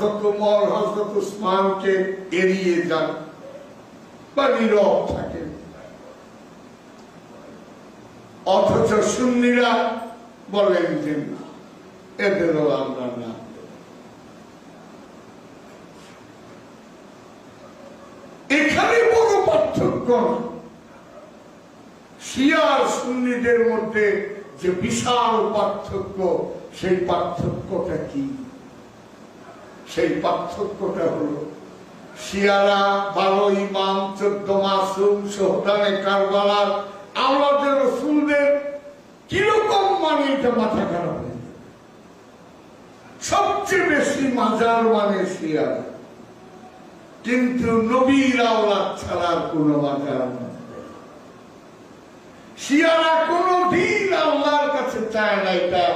হজরত উমর হজরত উসমানকে এড়িয়ে যান বা নীরব থাকেন। অথচ সুন্নিরা বলেন যে, না, এদেরও আল্লাহ না। এখানে বড় পার্থক্য না। শিয়া সুন্নিদের মধ্যে যে বিশাল পার্থক্য, সেই পার্থক্যটা কি? সেই পার্থক্যটা হলো, শিয়ারা বারো ইমাম চোদ্দ মাসুম সোহদানে কারবালার আমাদের রসুলদের কীরকম মানে এটা মাথা খারাপ হয়ে সবচেয়ে বেশি মাজার মানে শিয়ারা। কিন্তু নবীর আওলাদ ছাড়ার কোন মাজার নেই। শিয়ারা কোনো দিন আল্লাহর কাছে চায় না এটা,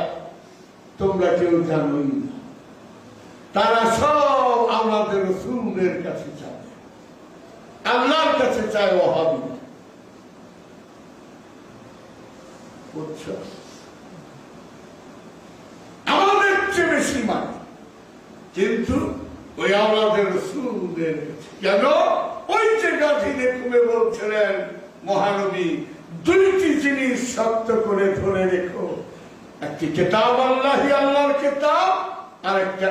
তোমরা কেউ জানোই না। তারা সব আমাদের রসুলের কাছে চায়। আল্লাহর কাছে চায় ওহাবি? আমাদের চেয়ে বেশি মানে কিন্তু ওই আমাদের রসুলদের। কেন? ওই যে গাছি দেখবে বলছিলেন, মহানবী, দুইটি জিনিস শক্ত করে ধরে রেখো। একটি কেতাব আল্লাহি, আল্লাহর কেতাব আর একটা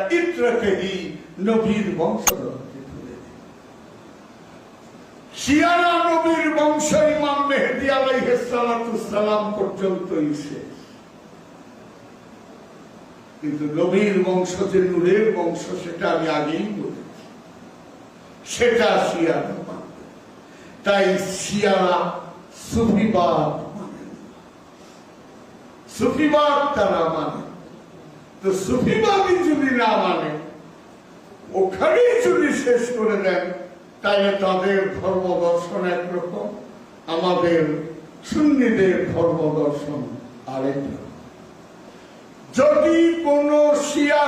নবীর শিয়ারা নবীর বংশ ইমাম মেহেদি আলাইহিস সালাম পর্যন্তই শেষ। কিন্তু নবীর বংশ যে নূরের বংশ, সেটা আমি আগেই বলেছি। সেটা শিয়ারা মানবে তাই শিয়ারা সুফিবাদ মানে। সুফিবাদ তারা মানে তো সুফিবাদই যদি না মানে ওখানেই যদি শেষ করে দেন তাহলে তাদের ধর্ম দর্শন একরকম, আমাদের সুন্নিদের ধর্ম দর্শন আরেক যদি কোন শিয়া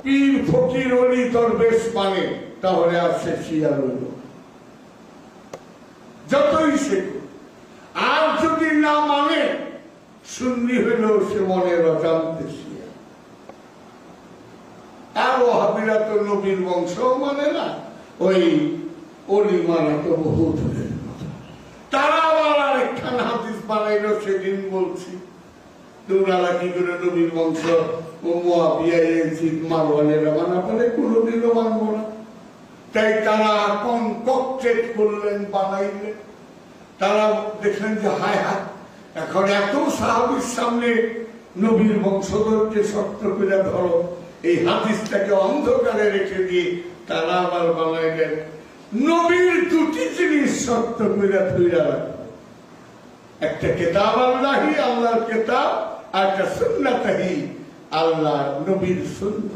পীর ফকির অলি দরবেশ মানে তাহলে আর সে শিয়া রইল যতই সে আর যদি না মানে সুন্নি হইলেও সে মনের অজান্তে আর নবীর বংশ মানে না, ওই অলি মানা তো বহু দূরের তারা আবার আরেকখান হাদিস বানাইলো, সেদিন বলছি তোমরা কি করে নবীর বংশ মারওয়ানেরা বলে কোনোদিনও মানবো না। তাই তারা কোন ককটেট করলেন, বানাইলেন। তারা দেখলেন যে, হায় হায়, এখন এত সাহাবির সামনে নবীর বংশধরকে শক্ত করে ধরো। এই হাদিসটাকে অন্ধকারে রেখে দিয়ে তারা আবার বানাইলেন নবীর দুটি জিনিস শক্ত করে ধরে একটা কেতাব আল্লাহি, আল্লাহর কেতাব, আর একটা সুন্নাতাহি আল্লাহ নবীর সুন্নত।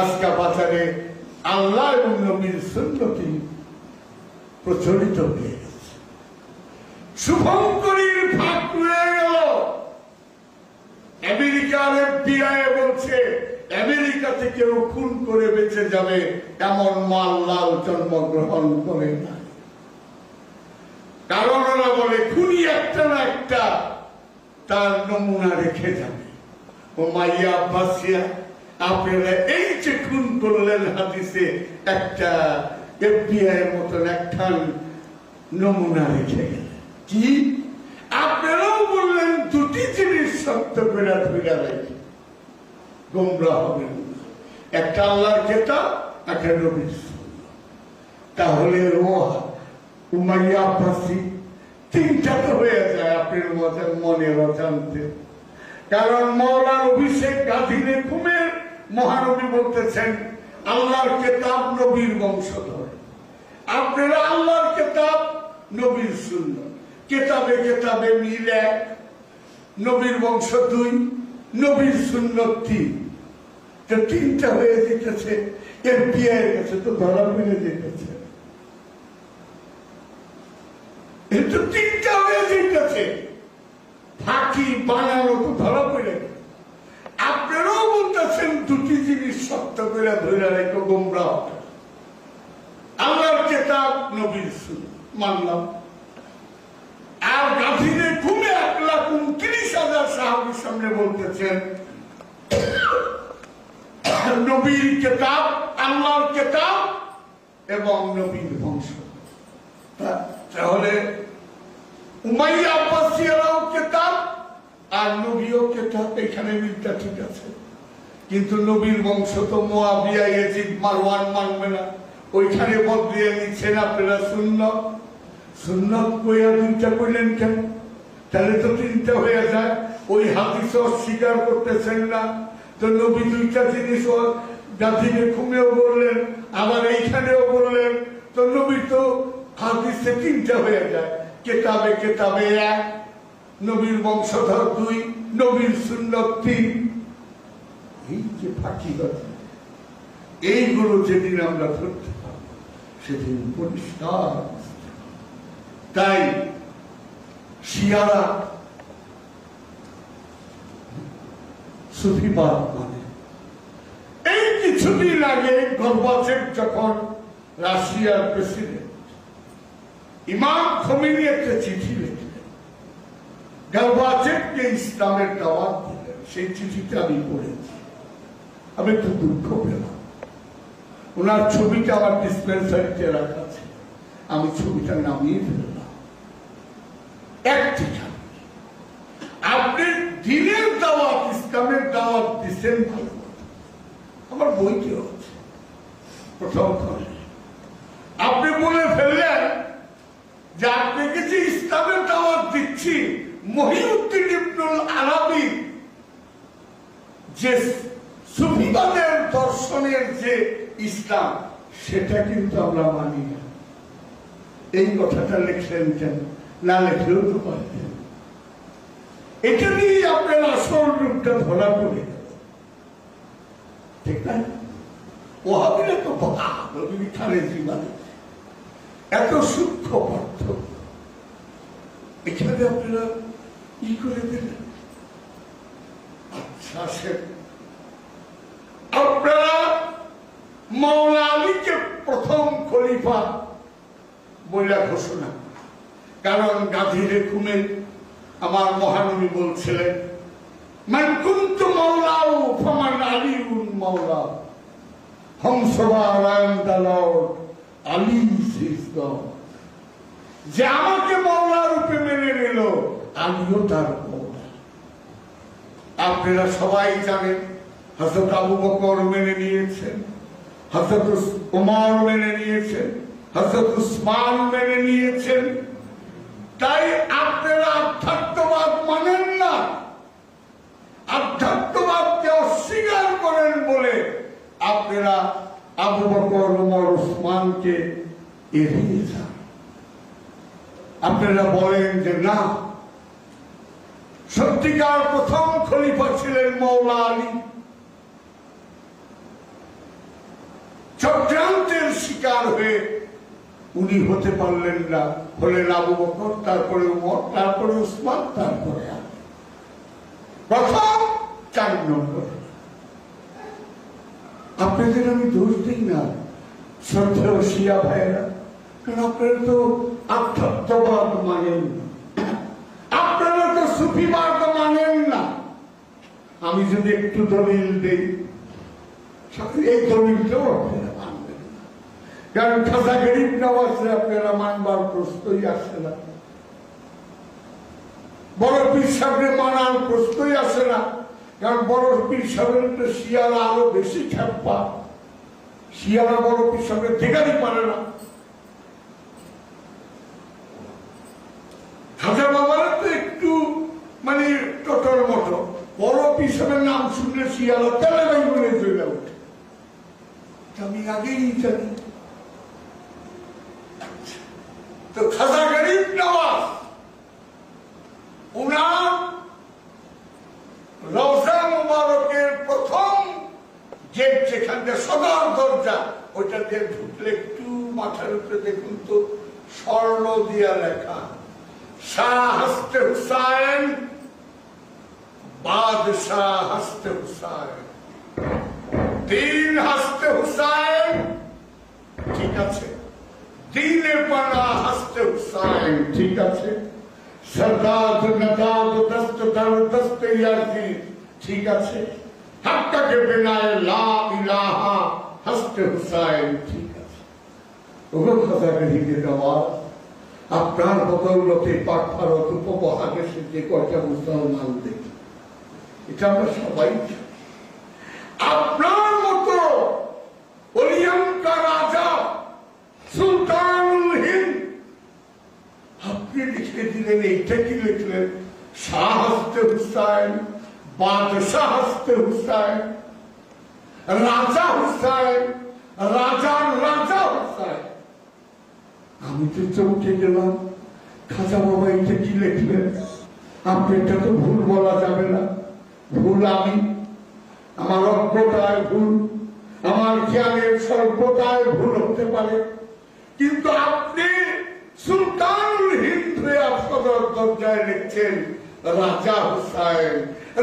আজকা বাজারে আল্লাহ এবং নবীর সুন্নতি প্রচলিত হয়ে গেছে। শুভঙ্করীর ভাগ রয়ে গেল আমেরিকার এফবিআই বলছে আমেরিকাতে কেউ খুন করে বেঁচে যাবে, এমন মাল লাল জন্মগ্রহণ করে না। কারণ ওরা বলে, খুনি একটা না একটা, তার নমুনা রেখে যাবে। ও মাইয়া আব্বাসিয়া, আপনারা এই যে খুন করলেন হাদিসে, একটা এফবিআই মতন একখান নমুনা রেখে গেলেন। কি? আপনারাও বললেন, দুটি জিনিস সত্য করে ধরে রেখে। গোমরা হবেন। একটা আল্লাহর কেতাব, একটা নবীর। তাহলে ও উমাইয়া তিনটা তো হয়ে যায় মজার মনের অজান্তে কারণ মৌলার অভিষেক কুমের মহানবী বলতেছেন, আল্লাহর কেতাব নবীর বংশধর। আপনারা আল্লাহর কেতাব, নবীর শূন্য কেতাবে কেতাবে মিল এক, নবীর বংশ দুই, নবীর শূন্য তিন। তো তিনটা হয়ে যেতেছে বিয়ের কাছে তো ধরা মিলে যেতেছে। তিনটা হয়ে যেতেছে। ফাঁকি বানানো তো ধরা পড়ে। আপনারাও বলতেছেন দুটি জিনিস সত্য করে ধরে রেখো, গোমরা হবে। কেতাব, নবীর মানলাম। আর গান্ধীদের ঘুমে এক লাখ উনত্রিশ হাজার সাহাবির সামনে বলতেছেন নবীর কেতাব, আল্লাহর কেতাব এবং নবীর বংশ। তাহলে উমাইয়া কেতাব আর নবীও কেতাব, এখানে মিলটা ঠিক আছে। কিন্তু নবীর বংশ তো মোয়াবিয়া মারওয়ান মানবে না। ওইখানে বদলিয়ে নিচ্ছেন আপনারা শূন্য শূন্য কইয়া দুইটা কইলেন কেন? তাহলে তো তিনটা হয়ে যায়। ওই হাদিস অস্বীকার করতেছেন না। তো নবী দুইটা জিনিস গান্ধীকে ঘুমেও বললেন, আবার এইখানেও বললেন, তো নবী তো হাদিসে তিনটা হয়ে যায়, কেতাবে কেতাবে এক, নবীর বংশধর দুই, নবীর সুন্নত তিন। এই যে ফাঁকিবাজি এইগুলো যেদিন আমরা ধরতে পারব, সেদিন পরিষ্কার তাই শিয়ারা সুফিবাদ মানে কিছুদিন আগে গর্বাচেক যখন রাশিয়ার প্রেসিডেন্ট ইমাম খমিনি একটা চিঠি লিখলেন। গর্বাচেককে ইসলামের দাওয়াত দিলেন। সেই চিঠিটা আমি পড়েছি। আমি একটু দুঃখ পেলাম। ওনার ছবিটা আমার ডিসপেন্সারিতে রাখা আছে। আমি ছবিটা নামিয়ে ফেললাম। একটিখানে আপনি দিনের দাওয়াত, ইসলামের দাওয়াত দিচ্ছেন ভালো। আমার বইটি হচ্ছে প্রথম আপনি বলে ফেললেন যে আপনাকে যে ইসলামের দাওয়াত দিচ্ছি। মহিউদ্দিন ইবনুল আরবি যে সুফিবাদের দর্শনের যে ইসলাম, সেটা কিন্তু আমরা মানি না। এই কথাটা লিখলেন কেন? না লিখলেও তো পারতেন। এটা নিয়ে আপনার আসল রূপটা ধরা পড়ে। ঠিক না ওহাবিরা তো নবী মানে এত সূক্ষ্ম পার্থক্য এখানে আপনারা ই করে দিলেন? আচ্ছা আপনারা মৌলা আলীকে প্রথম খলিফা বইলা ঘোষণা। কারণ গাধীরে খুনে আমার মহানবী বলছিলেন মান কুন্তু মৌলাও ফমান আলিউন মৌলা হংসবা রায়ন দালাও আলী ইজ গড যে আমাকে মৌলা রূপে মেনে নিল আমিও তার আপনারা সবাই জানেন হজরত আবু বকর মেনে নিয়েছেন হজরত উমার মেনে নিয়েছেন হজরত উসমান মেনে নিয়েছেন। তাই আপনারা আধ্যাত্মবাদ মানেন না। আধ্যাত্মবাদকে অস্বীকার করেন বলে আপনারা আবু বকর, উমর, উসমানকে এড়িয়ে যান আপনারা বলেন যে না, সত্যিকার প্রথম খলিফা ছিলেন মৌলা আলী চক্রান্তের শিকার হয়ে উনি হতে পারলেন না হলেন আবু বকর, তারপরে উমর, তারপরে উসমান, তারপরে। প্রথম চার নম্বর। আপনাদের আমি দোষ দিই না, শ্রদ্ধেয় শিয়া ভাইয়েরা, কারণ আপনারা তো আধ্যাত্মবাদ মানেন আপনারা তো সুফিবাদ মানেন না। আমি যদি একটু দলিল দেই এই দলিলটাও আপনারা মানবেন কারণ খাসা গরিব নওয়াজে আপনারা মানবার প্রশ্নই আসে না। পীর সাহেবের মানার প্রশ্নই আসে না। কারণ বড় পীর সাহেবের শিয়ারা আরও বেশি খেপা শিয়ারা বড় পীর সাহেবের দেখারই পারে না। খাজা তো একটু মানে টোটর মতো। বড় পীর সাহেবের নাম শুনলে শিয়ারা তেলে বলে চলে ওঠে। আমি আগেই জানি। তো খাজা গরিব নওয়াজ উনার রওজা মুবারকের প্রথম গেট যেখান দিয়ে সদর দরজা ওইটা দিয়ে ঢুকলে একটু মাথার উপরে দেখুন তো স্বর্ণ দিয়া লেখা শাহ হাসতে হুসাইন, বাদশাহ হাসতে হুসাইন। তিন হাসতে হুসাইন, ঠিক আছে। দিনে পানা হাসতে হুসাইন, ঠিক আছে। সরদাদ নদাদ দস্ত দর দস্ত ইয়াজি, ঠিক আছে। হাক্কাকে বিনায় লা ইলাহা হাসতে হুসাইন, ঠিক আছে। ওগো খোদাকে হিকে দেওয়া আপনার বদৌলতে পাঠারত উপমহাদেশে এসেছে কয়টা মুসলমান দেখি এটা আমরা সবাই আপনার মতো রাজা সুলতানুল হিন্দ, আপনি লিখে দিলেন, এইটা কি লিখলেন? শাহস্তে হুসাইন, বাদশাহ হস্তে হুসাইন, রাজা হুসাইন, রাজার রাজা হুসাইন। আমি তো চমকে গেলাম। খাজা বাবা এটা কি লিখলেন আপনি এটা তো ভুল বলা যাবে না। ভুল আমি। আমার অজ্ঞতায় ভুল। আমার জ্ঞানের স্বল্পতায় ভুল হতে পারে। কিন্তু আপনি সুলতানুল হিন্দ সদর দরজায় লিখছেন, রাজা হুসাইন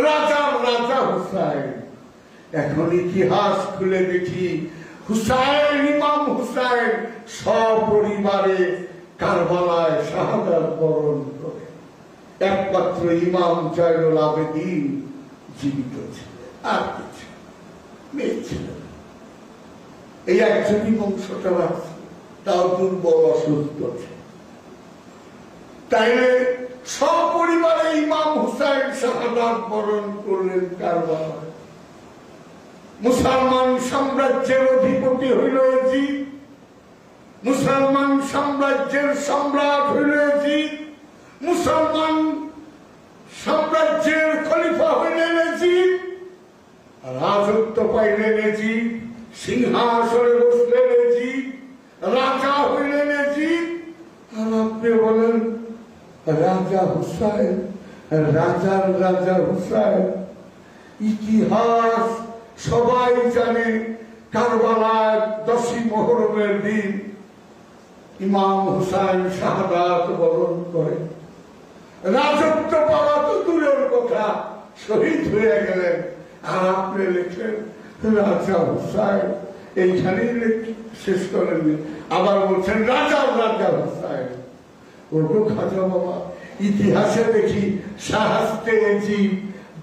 রাজার রাজা হুসাইন। এখন ইতিহাস খুলে দেখি হুসাইন, ইমাম হুসাইন, সপরিবারে কারবালায় বরণ করে। একমাত্র ইমাম জয়নুল আবেদিন জীবিত ছিলেন, আর কিছু মেয়ে এই একজনই বংশটা আছে তাও দুর্বল অসুস্থ তাইলে সপরিবারে ইমাম হুসাইন শাহাদাত বরণ করলেন কারবালায়। মুসলমান সাম্রাজ্যের অধিপতি হইল এজিদ মুসলমান সাম্রাজ্যের সম্রাট হইল এজিদ মুসলমান সাম্রাজ্যের খলিফা হইলেন এজিদ রাজত্ব পাইলেন এজিদ সিংহাসনে বসলেন এজিদ রাজা হইলেন এজিদ আর আপনি বলেন, রাজা হুসাইন, রাজার রাজা হুসাইন, ইতিহাস সবাই জানে কারবালার দশই মহরমের দিন ইমাম হুসাইন শাহাদাত বরণ করে। রাজত্ব পাওয়া তো দূরের কথা, শহীদ হয়ে গেলেন। আর আপনি লেখেন, রাজা হুসাইন, এইখানেই শেষ করেননি আবার বলছেন, রাজা রাজা হুসাইন। ওগো খাজা বাবা, ইতিহাসে দেখি শাহাস্তে জি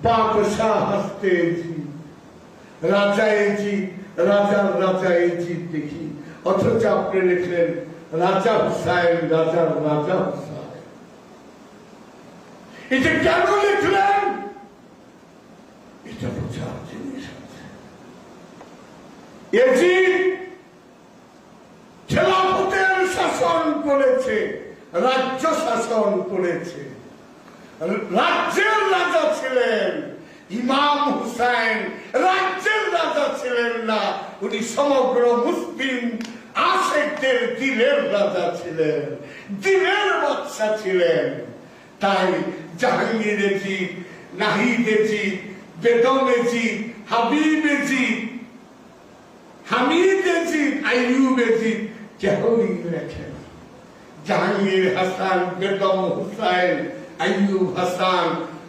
বাদশাহ হাসতে জি রাজা এজি রাজার রাজা এজি দেখি। অথচ আপনি লিখলেন, রাজা হুসাইন রাজার রাজা হুসাইন। এটা কেন লিখলেন? এটা বোঝার জিনিস আছে। এজিদ খেলাফতের শাসন করেছে, রাজ্য শাসন করেছে। রাজ্যের রাজা ছিলেন ইমাম হুসাইন রাজ্যের রাজা ছিলেন না, উনি সমগ্র মুসলিম আশেকদের দিলের রাজা ছিলেন, দিলের বাচ্চা ছিলেন। তাই জাহাঙ্গীর জিৎ নাহিদ জিৎ বেদম জিৎ হাবিব জিৎ হামিদ জিৎ আইয়ুব জিৎ কেহই লেখেন জাহাঙ্গীর হাসান, বেগম হুসাইন, আইয়ুব হাসান,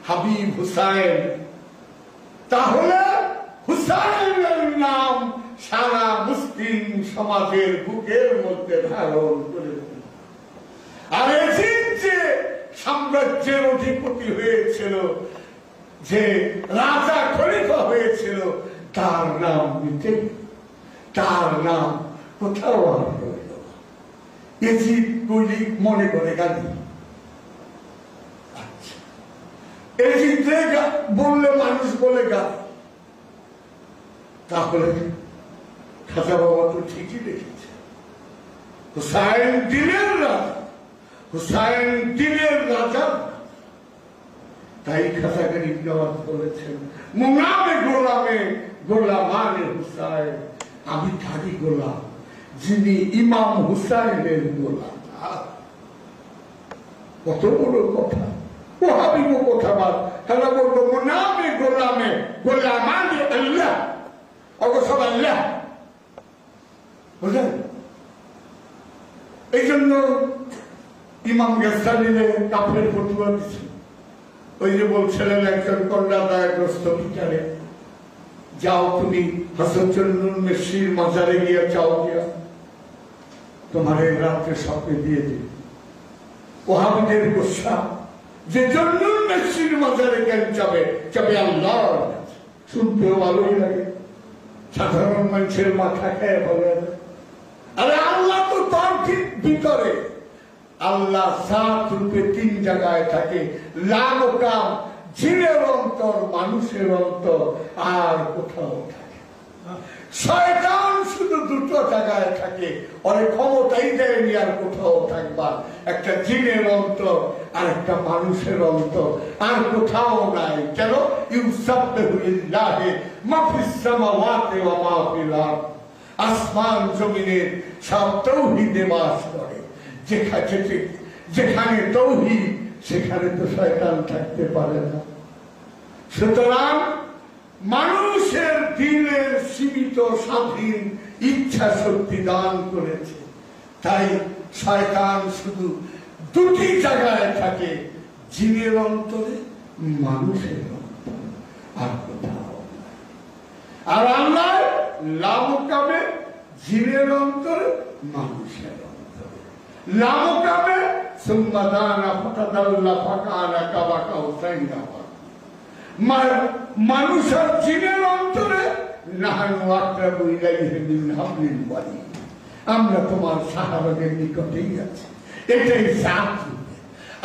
হাবিব হুসাইন, তাহলে হুসাইনের নাম সারা মুসলিম সমাজের বুকের মধ্যে ধারণ করেছে আর এজিদ যে সাম্রাজ্যের অধিপতি হয়েছিল, যে রাজা খলিফা হয়েছিল, তার নাম নিতে তার নাম কোথাও আর এজিদ মনে করে গালি। আচ্ছা। গা- বললে মানুষ বলে গালি। তাহলে খাজা বাবা তো ঠিকই দেখেছে। হুসাইন দিনের রাজা, হুসাইন দিনের রাজা। তাই খাজা গরিব নওয়াজ বলেছেন মুনামে গোলামে গোলামানে হুসাইন আমি থাকি গোলাম, যিনি ইমাম হুসাইনের গোলাম! কত বড় কথা ও হাবিব কথা বাদ। তারা বলল, মুনামে গোলামে গোলামানে আল্লাহ। বুঝলেন? এই জন্য যাও তুমি মাজারে গিয়ে চাও গিয়া তোমার এই রাত্রে স্বপ্নে দিয়ে দিবে ওহাবিদের গোসা। যে জন্য মেসির মাজারে কেন যাবে যাবে আল্লাহ শুনতেও ভালোই লাগে। সাধারণ মানুষের মাথা খেয়ে বলে আরে আল্লাহ তো তার ঠিক ভিতরে। আল্লাহ সাত রূপে তিন জায়গায় থাকে। লাল কাম ঝিলের অন্তর, মানুষের অন্তর, আর কোথাও থাকে। শয়তান শুধু দুটো জায়গায় থাকে। অনেক ক্ষমতাই দেয়নি আর কোথাও থাকবার। একটা জিনের অন্তর আর একটা মানুষের অন্তর। আর কোথাও নাই। কেন? মা আসমান জমিনের সব তৌহিদে বাস করে। যেখানে যেখানে তৌহিদ, সেখানে তো শয়তান থাকতে পারে না। সুতরাং মানুষের দিনের সীমিত স্বাধীন ইচ্ছা শক্তি দান করেছে। তাই শয়তান শুধু দুটি জায়গায় থাকে জিনের অন্তরে, মানুষের আর কোথাও। আর আল্লাহ লামকামে জিনের অন্তরে, মানুষের অন্তরে। লামকামে সুম্মাদানা ফাতাদাল্লা ফাকানা কাবাকা হুসাইনা মানুষ আর জিনের অন্তরে আমরা তোমার সাহাবাদের নিকটেই আছি। এটাই জাত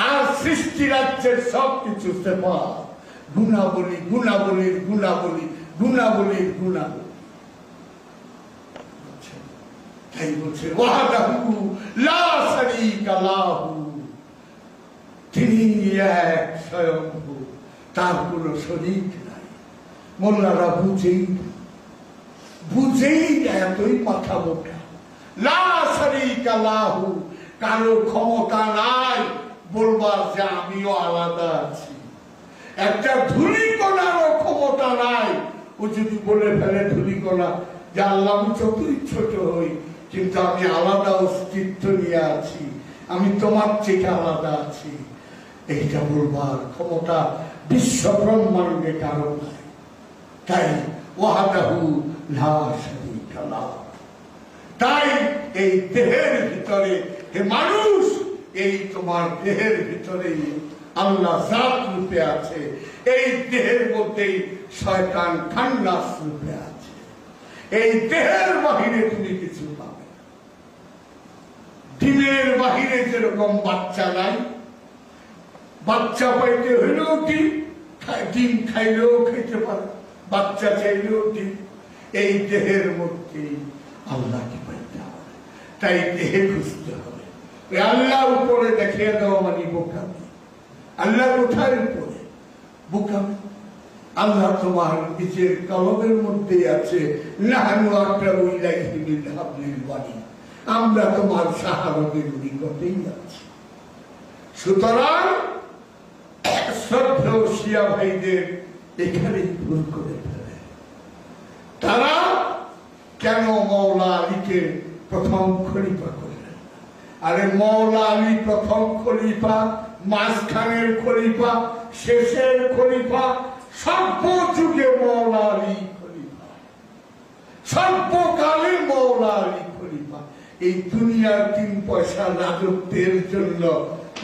আর সৃষ্টি রাজ্যের সব কিছু সেবা গুণাবলী, গুণাবলীর গুণাবলী গুণাবলীর গুণাবলী। তিনি এক স্বয়ংভূ তার কোনো শরীর নাই। মোল্লারা বুঝেই বুঝেই এতই মাথা মোটা লা শারীকা কারও ক্ষমতা নাই বলবার যে আমিও আলাদা আছি। একটা ক্ষমতা নাই। ও যদি বলে ফেলে যে আল্লাহ আমি যতই ছোট হই, কিন্তু আমি আলাদা অস্তিত্ব নিয়ে আছি। আমি তোমার থেকে আলাদা আছি। এইটা বলবার ক্ষমতা বিশ্ব ব্রহ্মাণ্ডে কারণ তাই ওয়াহাদাহু লা তাই এই দেহের ভিতরে, হে মানুষ, এই তোমার দেহের ভিতরে আল্লাহ জাত রূপে আছে। এই দেহের মধ্যেই শয়তান খান্নাস রূপে আছে। এই দেহের বাহিরে তুমি কিছু পাবে। ডিমের বাহিরে যেরকম বাচ্চা নাই বাচ্চা পাইতে হইলেও ডিম ডিম খাইলেও খেতে পারে। বাচ্চা চাইলেও ডিম। এই দেহের মধ্যে আল্লাহকে পাইতে হবে। তাই দেহে খুঁজতে হবে। ওই আল্লাহ উপরে দেখিয়ে দেওয়া মানে বোকামি। আল্লাহ কোথায় উপরে বোকামি। আল্লাহ তোমার নিজের কলমের মধ্যে আছে আমরা তোমার সাহাবাদের নিকটেই আছি। সুতরাং শ্রদ্ধেয় শিয়া ভাইদের এখানেই ভুল করে ফেলে। তারা কেন মৌলা আলীকে প্রথম খলিফা করলেন আরে মৌলা আলী প্রথম খলিফা, মাঝখানের খলিফা, শেষের খলিফা সর্ব যুগে মৌলা আলী খলিফা। সর্বকালে মৌলা আলী খলিফা। এই দুনিয়ার তিন পয়সা রাজত্বের জন্য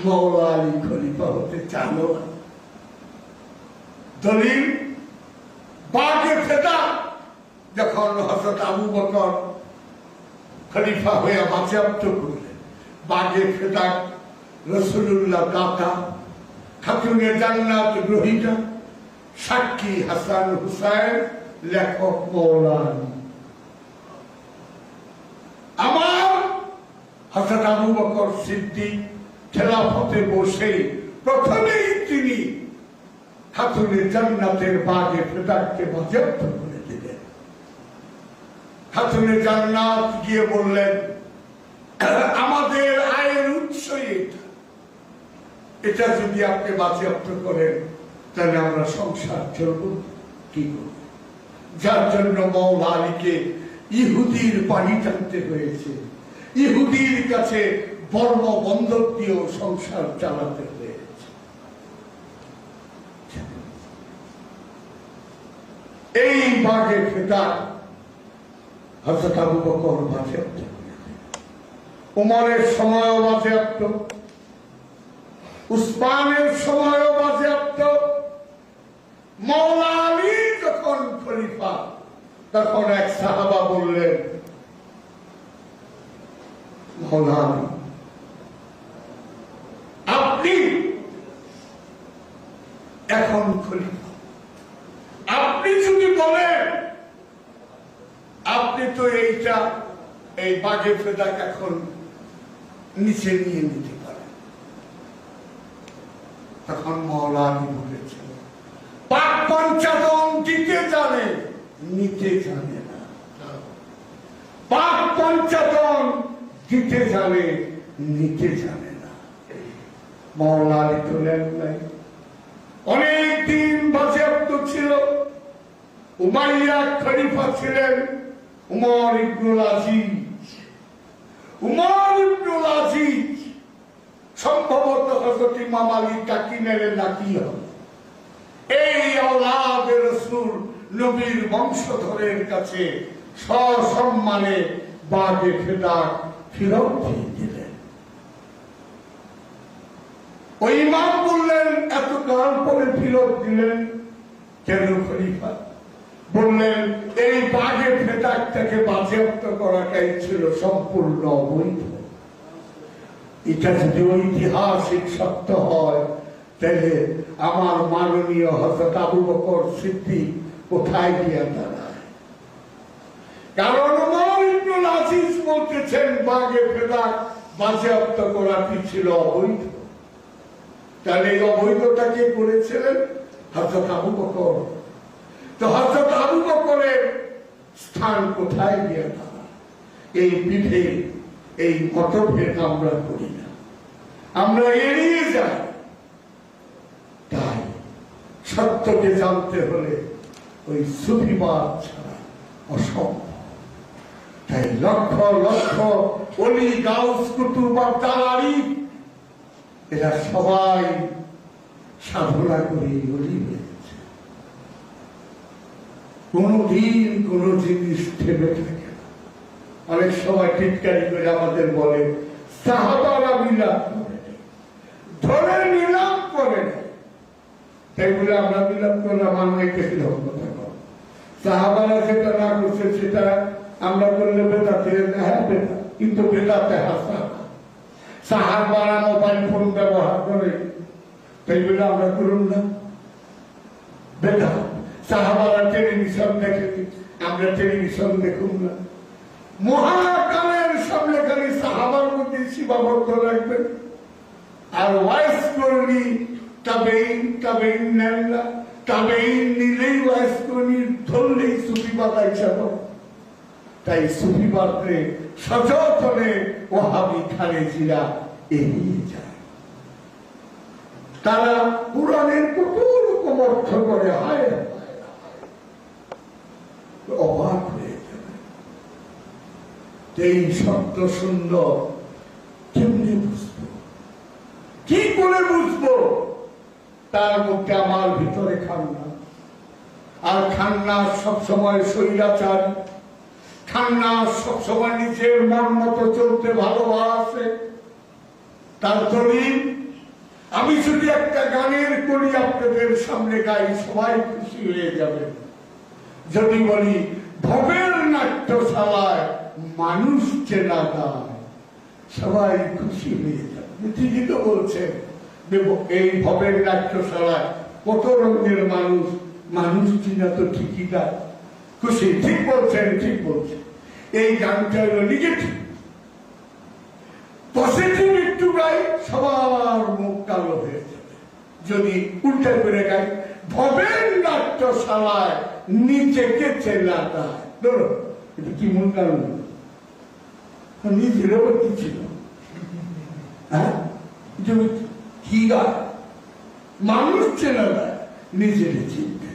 মৌলা আলী খলিফা হতে চালো না। দলিল বাগে ফেদা, যখন হজরত আবু বকর খলিফা হয়ে বাজেয়াপ্ত করলেন বাগে ফেদা রসুল্লাহ দাতা খাতুনে জান্নাত গ্রহিতা, সাক্ষী হাসান হুসাইন, লেখক মৌলানা। আমার হজরত আবু বকর সিদ্দিক খেলাফতে বসে প্রথমেই তিনি খাতুনে জান্নাতের বাগে ফেদারকে বাজেয়াপ্ত করে দিলেন। খাতুনে জান্নাত গিয়ে বললেন, আমাদের আয়ের উৎস এটা। এটা যদি আপনি বাজেয়াপ্ত করেন, তাহলে আমরা সংসার চলব কি করব যার জন্য মৌলা আলীকে ইহুদির পানি টানতে হয়েছে। ইহুদির কাছে বর্ম বন্ধক দিয়েও সংসার চালাতে হয়েছে এই বাঘে খেতা হজরত আবু বকর বাজেয়াপ্ত। উমরের সময়ও বাজেয়াপ্ত উসমানের সময়ও বাজেয়াপ্ত মৌলা আলী যখন খলিফা, তখন এক সাহাবা বললেন মৌলা আপনি এখন খলিফা আপনি যদি বলেন আপনি তো এইটা এই বাঘে ফেদাক এখন নিচে নিয়ে নিতে পারেন তখন মৌলানি বলেছিল পাক পঞ্চাদন দিতে জানে, নিতে জানে না। পাক পঞ্চাদন দিতে জানে, নিতে জানে না। মৌলানি তো নাই অনেক দিন বাজেয়াপ্ত ছিল, উমাইয়া খলিফা ছিলেন উমর ইবনুল আজিজ। উমর ইবনুল আজিজ সম্ভবত হজরত ইমাম আলী কাকিনের নাকি এই আওলাদের রসুল নবীর বংশধরের কাছে সসম্মানে বাগে ফেদাক ফিরত দিয়ে দিলেন। ওই ইমাম বললেন, এত কাল পরে ফিরত দিলেন কেন খলিফা? বললেন, এই বাঘে ফেদাকটাকে বাজেয়াপ্ত করাটাই ছিল সম্পূর্ণ অবৈধ। এটা যদি ঐতিহাসিক সত্য হয়, তাহলে আমার মাননীয় হজরত আবু বকর সিদ্দিক কোথায় গিয়ে দাঁড়ায়? কারণ ইবনুল আজিজ বলতেছেন, বাঘে ফেদাক বাজেয়াপ্ত করাটি ছিল অবৈধ। তাহলে এই অবৈধটা কে করেছিলেন? হজরত আবু বকর। হজরত আবু বকরের স্থান কোথায় গিয়ে দাঁড়ায় এই বিধে এই আমরা করি না। আমরা এড়িয়ে যাই। তাই সত্যকে জানতে হলে ওই সুফিবাদ ছাড়া অসম্ভব। তাই লক্ষ লক্ষ অলি, গাউস আর তালারি এরা সবাই সাধনা করে অলি হয়েছে কোনদিন কোন জিনিস থেমে থাকে অনেক সময় টিটকারি করে আমাদের বলে, সাহাবারা মিলাপ করে ধরে নিলাম করে। তাই বলে, আমরা মিলাপ করলাম আমরা কেসি কথা সাহাবারা যেটা না করছে, সেটা আমরা করলে বেদাতে হ্যাঁ বেদা কিন্তু বেদাতে হাসা সাহাবারা মোবাইল ফোন ব্যবহার করে। তাই বলে, আমরা করুন না। বেদা সাহাবারা টেলিভিশন দেখেনি আমরা টেলিভিশন দেখুন না। মহাকালের সামনে খালি সাহাবার মধ্যে সীমাবদ্ধ রাখবেন। আর ওয়াইস করলি তাবেইন তাবেইন নেন না। তাবেইন নিলেই ওয়াইস করলি ধরলেই সুফিবাদ হিসাব তাই সুফিবাদে সযতনে ওহাবি খালেজিরা এড়িয়ে যায়। তারা পুরাণের কত রকম অর্থ করে, হায়। অবাক হয়ে যাবে এই সত্য সুন্দর কেমনি বুঝব? কি করে বুঝব? তার মধ্যে আমার ভিতরে খান্না। আর খান্না সবসময় স্বৈরাচার। খান্না সবসময় নিজের মন মতো চলতে ভালোবাসে। তার দলিল, আমি যদি একটা গানের করি আপনাদের সামনে গাই, সবাই খুশি হয়ে যাবে। যদি বলি, ভবের নাট্যশালায় মানুষ চেনা গায় সবাই খুশি হয়ে যাবে ঠিকই তো বলছে এই ভবের নাট্যশালায় কত রঙের মানুষ মানুষ চিনা তো ঠিকই গায় খুশি, ঠিক বলছেন ঠিক বলছেন। এই গানটা হলো নেগেটিভ পজিটিভ একটু গাই, সবার মুখ কালো হয়ে যাবে। যদি উল্টা করে গাই ভবের নাট্যশালায় নিজেকে চেনা গায় ধরো, এটা কি মূল কারণ? নিজেরও কি ছিল। হ্যাঁ? কি গায় মানুষ চেনা দেয় নিজের চিনতে।